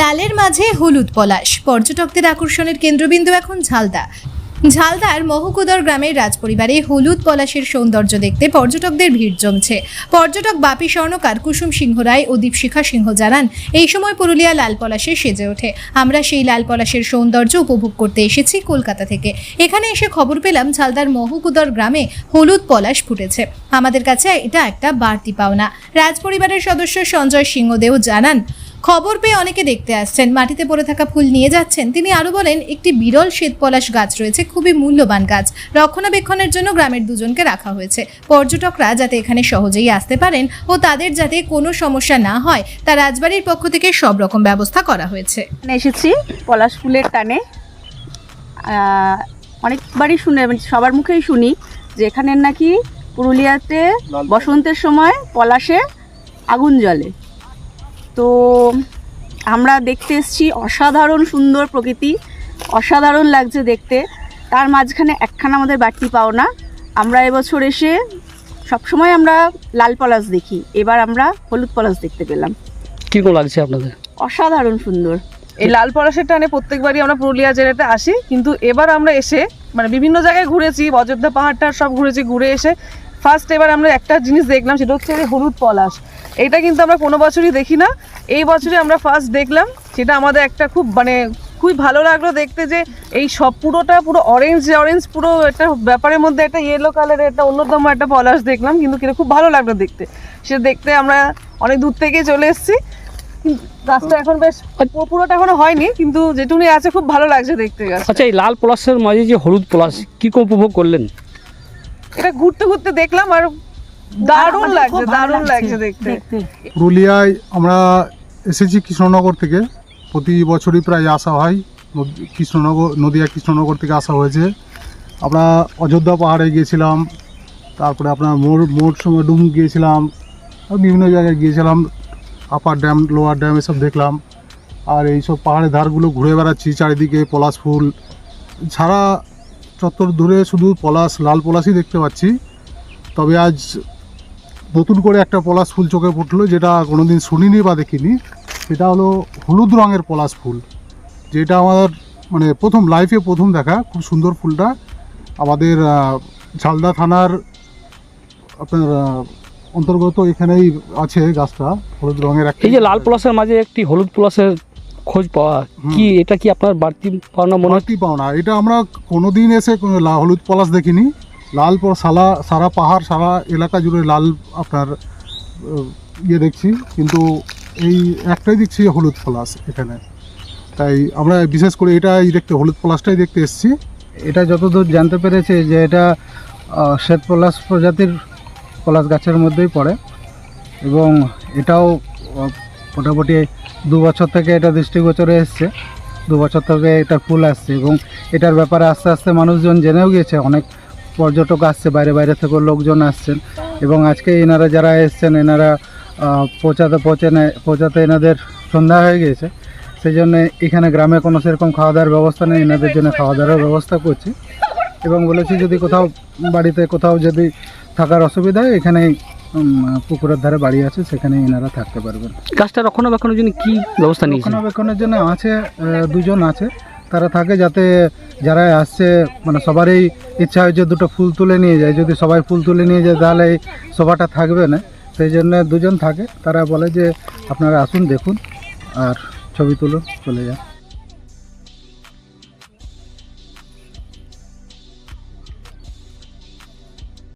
লালের মাঝে হলুদ পলাশ। পর্যটকদের আকর্ষণের কেন্দ্রবিন্দু এখন ঝালদা। ঝালদার মহকুদর গ্রামের রাজপরিবারে হলুদ পলাশের সৌন্দর্য দেখতে পর্যটকদের ভিড় জমছে। পর্যটক বাপি স্বর্ণকার কুসুম সিংহ রায় ও দীপশিখা সিংহ জানান, এই সময় পুরুলিয়া লাল পলাশে সেজে ওঠে। আমরা সেই লাল পলাশের সৌন্দর্য উপভোগ করতে এসেছি কলকাতা থেকে। এখানে এসে খবর পেলাম ঝালদার মহকুদর গ্রামে হলুদ পলাশ ফুটেছে। আমাদের কাছে এটা একটা বাড়তি পাওনা। রাজপরিবারের সদস্য সঞ্জয় সিংহদেও জানান খবর পেয়ে অনেকে দেখতে আসছেন। মাটিতে পড়ে থাকা ফুল নিয়ে যাচ্ছেন। তিনি আরও বলেন একটি বিরল শ্বেত পলাশ গাছ রয়েছে খুবই মূল্যবান গাছ। রক্ষণাবেক্ষণের জন্য গ্রামের দুজনকে রাখা হয়েছে। পর্যটকরা যাতে এখানে সহজেই আসতে পারেন ও তাদের যাতে কোনো সমস্যা না হয় তা রাজবাড়ির পক্ষ থেকে সব রকম ব্যবস্থা করা হয়েছে। এসেছি পলাশ ফুলের টানে। অনেকবারই শুনে মানে সবার মুখেই শুনি যে এখানের নাকি পুরুলিয়াতে বসন্তের সময় পলাশে আগুন জ্বলে। তো আমরা দেখতে এসেছি অসাধারণ সুন্দর প্রকৃতি অসাধারণ লাগছে দেখতে। তার মাঝখানে একখানা আমাদের বাড়তি পাওনা। আমরা এবছর এসে সবসময় আমরা লাল পলাশ দেখি। এবার আমরা হলুদ পলাশ দেখতে পেলাম। কীরকম লাগছে আপনাদের? অসাধারণ সুন্দর। এই লাল পলাশের টানে প্রত্যেকবারই আমরা পুরুলিয়া জেলাতে আসি কিন্তু এবার আমরা এসে মানে বিভিন্ন জায়গায় ঘুরেছি অযোধ্যা পাহাড়টা সব ঘুরেছি ঘুরে এসে ফার্স্ট এবার আমরা একটা জিনিস দেখলাম, সেটা হচ্ছে হলুদ পলাশ। এটা কিন্তু আমরা কোনো বছরই দেখি না। এই বছরে আমরা ফার্স্ট দেখলাম, সেটা আমাদের একটা খুব মানে খুবই ভালো লাগল দেখতে যে এই সব পুরোটা পুরো অরেঞ্জ অরেঞ্জ পুরো একটা ব্যাপারের মধ্যে একটা ইয়েলো কালারের একটা অন্যতম একটা পলাশ দেখলাম, কিন্তু কিনা খুব ভালো লাগল দেখতে। সে দেখতে আমরা অনেক দূর থেকে চলে এসেছি। গাছটা এখন বেশ পুরো- পুরোটা এখনও হয়নি, কিন্তু যেটুকুনি আছে খুব ভালো লাগছে দেখতে। গাছ আচ্ছা এই লাল পলাশের মাঝে যে হলুদ পলাশ কীরকম উপভোগ করলেন? এটা ঘুরতে ঘুরতে দেখলাম আর দারুণ লাগছে দারুণ লাগছে দেখতে। পুরুলিয়ায় আমরা এসেছি কৃষ্ণনগর থেকে। প্রতি বছরই প্রায় আসা হয়। নদ- কৃষ্ণনগর নদিয়া কৃষ্ণনগর থেকে আসা হয়েছে। আমরা অযোধ্যা পাহাড়ে গিয়েছিলাম। তারপরে আপনার মোর মোর সময় ডুম গিয়েছিলাম। বিভিন্ন জায়গায় গিয়েছিলাম। আপার ড্যাম লোয়ার ড্যাম এসব দেখলাম। আর এইসব পাহাড়ের ধারগুলো ঘুরে বেড়াচ্ছি চারিদিকে পলাশ ফুল। ছাড়া চত্বর ধরে শুধু পলাশ, লাল পলাশই দেখতে পাচ্ছি। তবে আজ নতুন করে একটা পলাশ ফুল চোখে ফুটলো যেটা কোনোদিন শুনিনি বা দেখিনি। সেটা হলো হলুদ রঙের পলাশ ফুল, যেটা আমার মানে প্রথম লাইফে প্রথম দেখা, খুব সুন্দর ফুলটা। আমাদের ঝালদা থানার আপনার অন্তর্গত এখানেই আছে গাছটা, হলুদ রঙের একটা। এই যে লাল পলাশের মাঝে একটি হলুদ পলাশের খোঁজ পাওয়া কি এটা কি আপনার বাড়তি পাওনা মনে মনাতি পাওনা। এটা আমরা কোনোদিন এসে কোনো হলুদ পলাশ দেখিনি। লাল সালা সারা পাহাড় সারা এলাকা জুড়ে লাল আপনার ইয়ে দেখছি। কিন্তু এই একটাই দেখছি হলুদ পলাশ এখানে। তাই আমরা বিশেষ করে এটাই দেখতে হলুদ পলাশটাই দেখতে এসেছি। এটা যতদূর জানতে পেরেছি যে এটা শ্বেত পলাশ প্রজাতির পলাশ গাছের মধ্যেই পড়ে। এবং এটাও মোটামুটি দু বছর থেকে এটা দৃষ্টিগোচরে এসছে। দু বছর থেকে এটা ফুল আসছে এবং এটার ব্যাপারে আস্তে আস্তে মানুষজন জেনেও গিয়েছে, অনেক পর্যটক আসছে, বাইরে বাইরে থেকেও লোকজন আসছেন এবং আজকে এনারা যারা এসছেন, এনারা পৌঁছাতে পৌঁছে পৌঁছাতে এনাদের সন্ধ্যা হয়ে গিয়েছে। সেই জন্য এখানে গ্রামে কোনো সেরকম খাওয়া দাওয়ার ব্যবস্থা নেই, এনাদের জন্য খাওয়া দাওয়ার ব্যবস্থা করছি। এবং বলেছি যদি কোথাও বাড়িতে কোথাও যদি থাকার অসুবিধা হয় এখানে পুকুরের ধারে বাড়ি আছে সেখানে এনারা থাকতে পারবেন। গাছটা রক্ষণাবেক্ষণের জন্য কি ব্যবস্থা নিয়েছেন? রক্ষণাবেক্ষণের জন্য আছে দুজন আছে। তারা থাকে যাতে যারা আসছে মানে সবারই ইচ্ছা হয় যে দুটো ফুল তুলে নিয়ে যায়। যদি সবাই ফুল তুলে নিয়ে যায় তাহলে এই শোভাটা থাকবে না। সেই জন্য দুজন থাকে। তারা বলে যে আপনারা আসুন দেখুন আর ছবি তুলুন চলে যান।